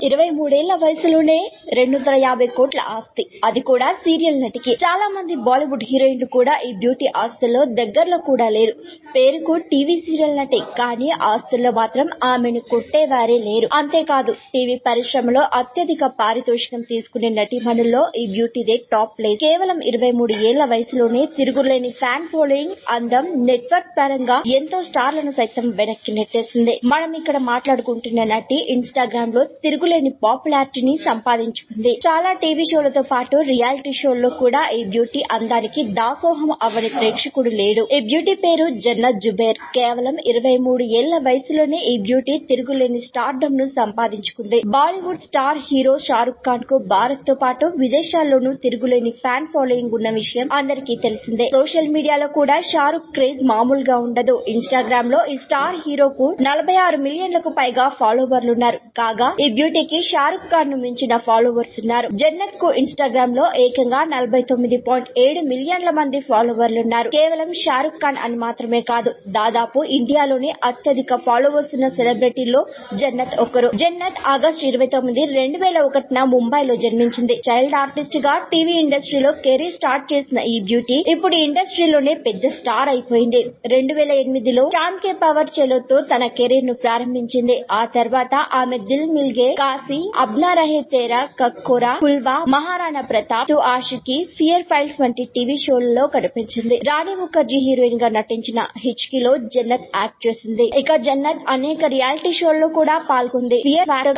ఇరవై మూడేళ్ళ వయసులోనే రెండు వందల యాభై కోట్ల ఆస్తి. అది కూడా సీరియల్ నటికి. చాలా మంది బాలీవుడ్ హీరోయిన్లు కూడా ఈ బ్యూటీ ఆస్తుల్లో దగ్గరలో కూడా లేరు. పేరుకు టీవీ సీరియల్ నటి. కానీ ఆస్తుల్లో మాత్రం ఆమెను కొట్టేవారే లేరు. అంతేకాదు టీవీ పరిశ్రమలో అత్యధిక పారితోషికం తీసుకునే నటీమణుల్లో ఈ బ్యూటీదే టాప్ ప్లేస్. కేవలం ఇరవై మూడు ఏళ్ళ వయసులోనే తిరుగులేని ఫ్యాన్ ఫాలోయింగ్ అందం నెట్వర్క్ పరంగా ఎంతో స్టార్లను సైతం వెనక్కి నెట్టేసింది. మనం ఇక్కడ మాట్లాడుకుంటున్న నటి ఇన్స్టాగ్రామ్లో తిరుగులేని పాపులారిటీని సంపాదించు సంపాదించుకుంది చాలా టీవీ షోలతో పాటు రియాలిటీ షోల్లో కూడా ఈ బ్యూటీ అందానికి దాసోహం అవ్వని ప్రేక్షకుడు లేడు. ఈ బ్యూటీ పేరు జన్నత్ జుబేర్. కేవలం ఇరవై మూడు ఏళ్ళ వయసులోనే ఈ బ్యూటీ తిరుగులేని స్టార్డమ్ను సంపాదించుకుంది. బాలీవుడ్ స్టార్ హీరో షారుఖ్ ఖాన్కు భారత్తో పాటు విదేశాల్లోనూ తిరుగులేని ఫ్యాన్ ఫాలోయింగ్ ఉన్న విషయం అందరికీ తెలిసిందే. సోషల్ మీడియాలో కూడా షారుఖ్ క్రేజ్ మామూలుగా ఉండదు. ఇన్స్టాగ్రామ్లో ఈ స్టార్ హీరోకు నలభై ఆరు మిలియన్లకు పైగా ఫాలోవర్లున్నారు కాగా ఈ బ్యూటీకి షారుఖ్ ఖాన్ను మించిన ఫాలోవర్స్ ఉన్నారు. జన్నత్కు ఇన్స్టాగ్రామ్లో ఏకంగా నలభై తొమ్మిది పాయింట్ ఏడు మిలియన్ల మంది ఫాలోవర్లు ఉన్నారు. కేవలం షారుఖ్ ఖాన్ అని మాత్రమే కాదు దాదాపు ఇండియాలోనే అత్యధిక ఫాలోవర్స్ ఉన్న సెలబ్రిటీల్లో జన్నత్ ఒకరు. జన్నత్ ఆగస్టు ఇరవై తొమ్మిది రెండు వేల ఒకటిన ముంబైలో జన్మించింది. చైల్డ్ ఆర్టిస్ట్గా టీవీ ఇండస్ట్రీలో కెరీర్ స్టార్ట్ చేసిన ఈ బ్యూటీ ఇప్పుడు ఇండస్ట్రీలోనే పెద్ద స్టార్ అయిపోయింది. రెండు వేల ఎనిమిదిలో చాంద్ కే పవర్ చెలోతో తన కెరీర్ను ప్రారంభించింది. ఆ తర్వాత ఆమె దిల్ మిల్గే కాశీ అబ్నా రహే తేరా కక్కోరా పుల్వా మహారాణా ప్రతాప్ తు ఆషికి ఫియర్ ఫైల్స్ వంటి టీవీ షోలలో కనిపించింది. రాణి ముఖర్జీ హీరోయిన్గా నటించిన హిచ్కిలో జన్నత్ యాక్ట్ చేసింది. ఇక జన్నత్ అనేక రియాలిటీ షోల్లో కూడా పాల్గొంది.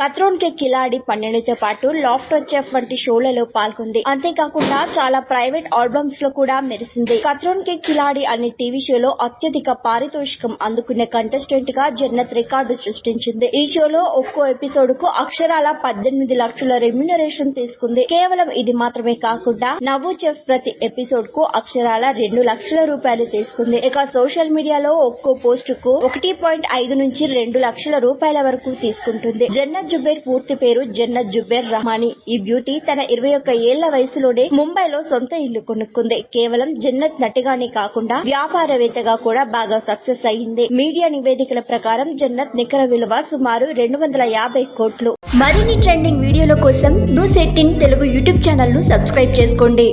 కత్రోన్ కే కిలాడి పన్నెండుతో పాటు లాఫ్టర్ చెఫ్ వంటి షోలలో పాల్గొంది. అంతేకాకుండా చాలా ప్రైవేట్ ఆల్బమ్స్లో కూడా మెరిసింది. కత్రోన్ కే కిలాడి అనే టీవీ షోలో అత్యధిక పారితోషికం అందుకున్న కంటెస్టెంట్గా జన్నత్ రికార్డు సృష్టించింది. ఈ షోలో ఒక్కో ఎపిసోడ్కు అక్షరాల పద్దెనిమిది లక్షల రెమ్యునరేషన్ తీసుకుంది. కేవలం ఇది మాత్రమే కాకుండా నవ్వు చెఫ్ ప్రతి ఎపిసోడ్కు అక్షరాల రెండు లక్షల రూపాయలు తీసుకుంది. ఇక సోషల్ మీడియాలో ఒక్కో పోస్ట్కు ఒకటి పాయింట్ ఐదు నుంచి రెండు లక్షల రూపాయల వరకు తీసుకుంటుంది. జన్నత్ జుబేర్ పూర్తి పేరు జన్నత్ జుబేర్ రహమాని. ఈ బ్యూటీ తన ఇరవై ఒక్క ఏళ్ళ వయసులోనే ముంబైలో సొంత ఇల్లు కొనుక్కుంది. కేవలం జన్నత్ నటిగానే కాకుండా వ్యాపారవేత్తగా కూడా బాగా సక్సెస్ అయ్యింది మీడియా నివేదికల ప్రకారం జన్నత్ నికర విలువ సుమారు రెండు వందల యాభై కోట్లు. మరిన్ని ట్రెండింగ్ వీడియోల కోసం నువ్వు సెట్ ఇన్ తెలుగు యూట్యూబ్ ఛానల్ను సబ్స్క్రైబ్ చేసుకోండి.